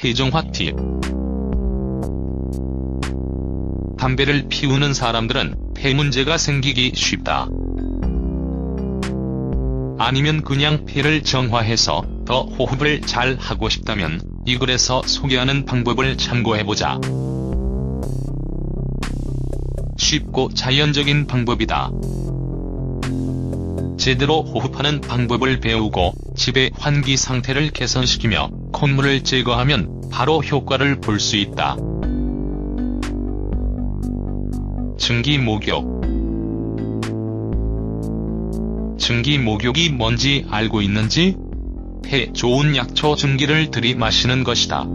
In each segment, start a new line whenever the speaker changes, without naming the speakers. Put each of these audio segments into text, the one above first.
폐정화 팁 담배를 피우는 사람들은 폐 문제가 생기기 쉽다. 아니면 그냥 폐를 정화해서 더 호흡을 잘 하고 싶다면 이 글에서 소개하는 방법을 참고해보자. 쉽고 자연적인 방법이다. 제대로 호흡하는 방법을 배우고 집의 환기 상태를 개선시키며 콧물을 제거하면 바로 효과를 볼 수 있다. 증기 목욕 증기 목욕이 뭔지 알고 있는지? 폐 좋은 약초 증기를 들이마시는 것이다.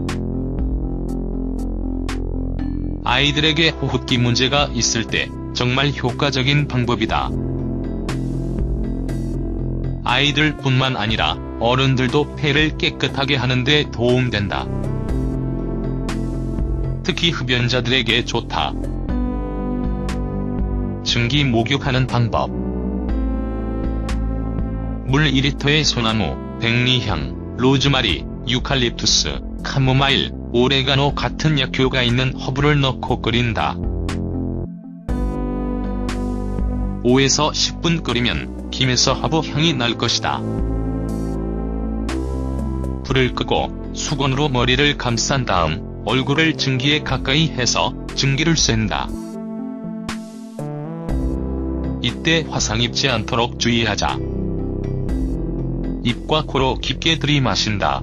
아이들에게 호흡기 문제가 있을 때 정말 효과적인 방법이다. 아이들뿐만 아니라 어른들도 폐를 깨끗하게 하는 데 도움된다. 특히 흡연자들에게 좋다. 증기 목욕하는 방법 물 2리터에 소나무, 백리향, 로즈마리, 유칼립투스, 카모마일, 오레가노 같은 약효가 있는 허브를 넣고 끓인다. 5에서 10분 끓이면 김에서 허브 향이 날 것이다. 불을 끄고 수건으로 머리를 감싼 다음 얼굴을 증기에 가까이 해서 증기를 쐰다. 이때 화상 입지 않도록 주의하자. 입과 코로 깊게 들이마신다.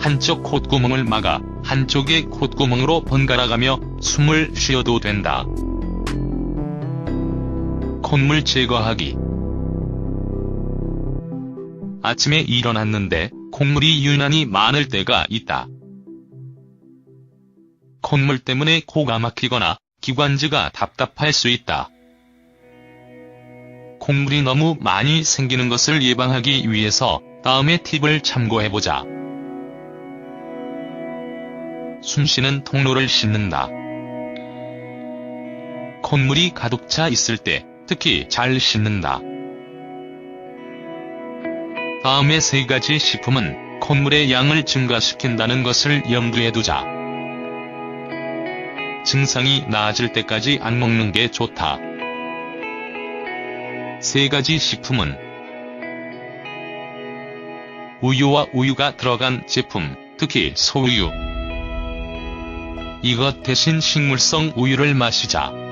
한쪽 콧구멍을 막아 한쪽의 콧구멍으로 번갈아가며 숨을 쉬어도 된다. 콧물 제거하기 아침에 일어났는데 콧물이 유난히 많을 때가 있다. 콧물 때문에 코가 막히거나 기관지가 답답할 수 있다. 콧물이 너무 많이 생기는 것을 예방하기 위해서 다음의 팁을 참고해보자. 숨쉬는 통로를 씻는다. 콧물이 가득 차 있을 때 특히 잘 씻는다. 다음의 세 가지 식품은 콧물의 양을 증가시킨다는 것을 염두에 두자. 증상이 나아질 때까지 안 먹는 게 좋다. 세 가지 식품은 우유와 우유가 들어간 제품, 특히 소우유. 이것 대신 식물성 우유를 마시자.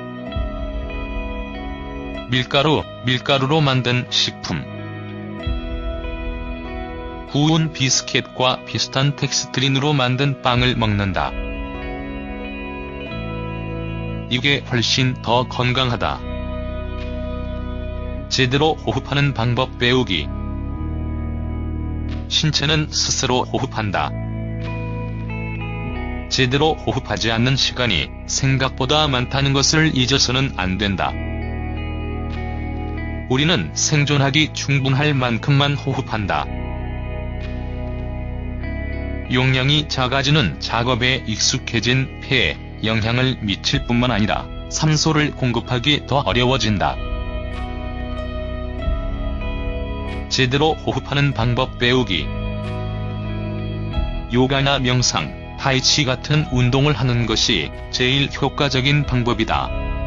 밀가루, 밀가루로 만든 식품. 구운 비스켓과 비슷한 텍스트린으로 만든 빵을 먹는다. 이게 훨씬 더 건강하다. 제대로 호흡하는 방법 배우기. 신체는 스스로 호흡한다. 제대로 호흡하지 않는 시간이 생각보다 많다는 것을 잊어서는 안 된다. 우리는 생존하기 충분할 만큼만 호흡한다. 용량이 작아지는 작업에 익숙해진 폐에 영향을 미칠 뿐만 아니라 산소를 공급하기 더 어려워진다. 제대로 호흡하는 방법 배우기 요가나 명상, 타이치 같은 운동을 하는 것이 제일 효과적인 방법이다.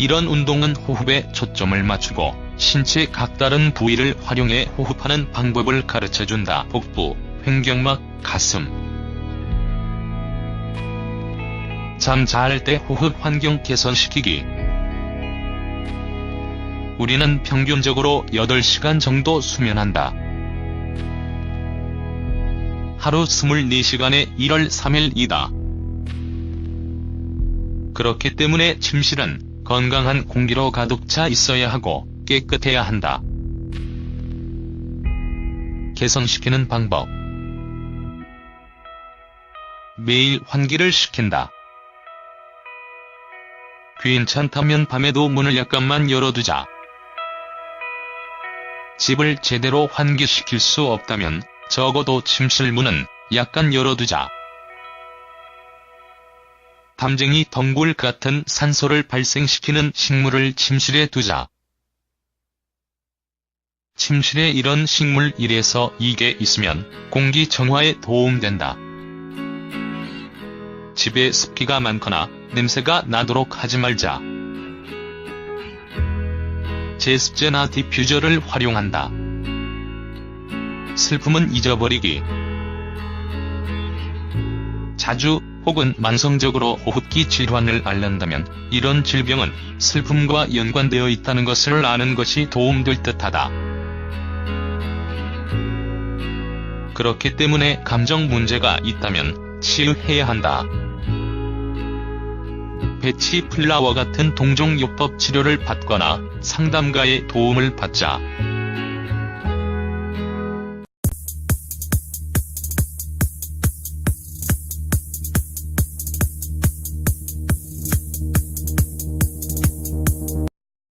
이런 운동은 호흡에 초점을 맞추고 신체 각 다른 부위를 활용해 호흡하는 방법을 가르쳐준다. 복부, 횡격막, 가슴. 잠 잘 때 호흡 환경 개선시키기. 우리는 평균적으로 8시간 정도 수면한다. 하루 24시간에 1월 3일이다. 그렇기 때문에 침실은 건강한 공기로 가득 차 있어야 하고 깨끗해야 한다. 개선시키는 방법 매일 환기를 시킨다. 괜찮다면 밤에도 문을 약간만 열어두자. 집을 제대로 환기시킬 수 없다면 적어도 침실 문은 약간 열어두자. 담쟁이 덩굴 같은 산소를 발생시키는 식물을 침실에 두자. 침실에 이런 식물 1에서 2개 있으면 공기 정화에 도움된다. 집에 습기가 많거나 냄새가 나도록 하지 말자. 제습제나 디퓨저를 활용한다. 슬픔은 잊어버리기. 자주 혹은 만성적으로 호흡기 질환을 앓는다면 이런 질병은 슬픔과 연관되어 있다는 것을 아는 것이 도움될 듯하다. 그렇기 때문에 감정 문제가 있다면 치유해야 한다. 배치 플라워 같은 동종요법 치료를 받거나 상담가의 도움을 받자.